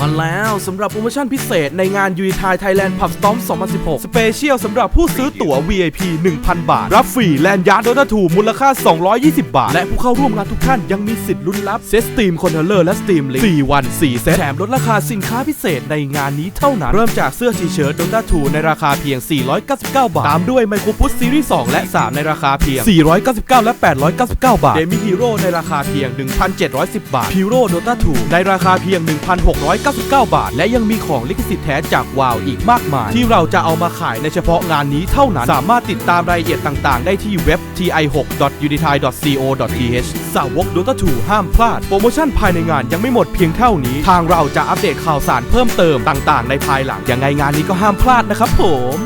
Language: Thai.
มาแล้วสำหรับโปรโมชั่นพิเศษในงาน u ู t ายไทยแลนด์พับสตอม2016 สเปเชียลสำหรับผู้ซื้อตั๋ว VIP 1,000 บาท รับฟรีแลนด์ยาร์ดโดนาทูมูลค่า 220 บาท และผู้เข้าร่วมงานทุกท่านยังมีสิทธิ์ลุ้นรับ เซตสตรีมคอนเทนเลอร์และสตรีมลิง4วัน 4 เซตแถมลดราคาสินค้าพิเศษในงานนี้เท่านั้น เริ่มจากเสื้อทีเชิ้ตโดนาทูในราคาเพียง 499 บาท ตามด้วยไมโครพุทซีรีส์2และ 3 ในราคาเพียง 499 และ 899 บาทเดมิฮีโร่ในราคาเพียง 1,710 บาทพิโร่โดตาทูในราคาเพียง199 บาท และยังมีของลิขสิทธิ์แท้จากวาวอีกมากมาย ที่เราจะเอามาขายในเฉพาะงานนี้เท่านั้น สามารถติดตามรายละเอียดต่างๆ ได้ที่เว็บ ti6.unitai.co.th สาวกดนตถูห้ามพลาด โปรโมชั่นภายในงานยังไม่หมดเพียงเท่านี้ ทางเราจะอัปเดตข่าวสารเพิ่มเติมต่างๆ ในภายหลังยังไงงานนี้ก็ห้ามพลาดนะครับผม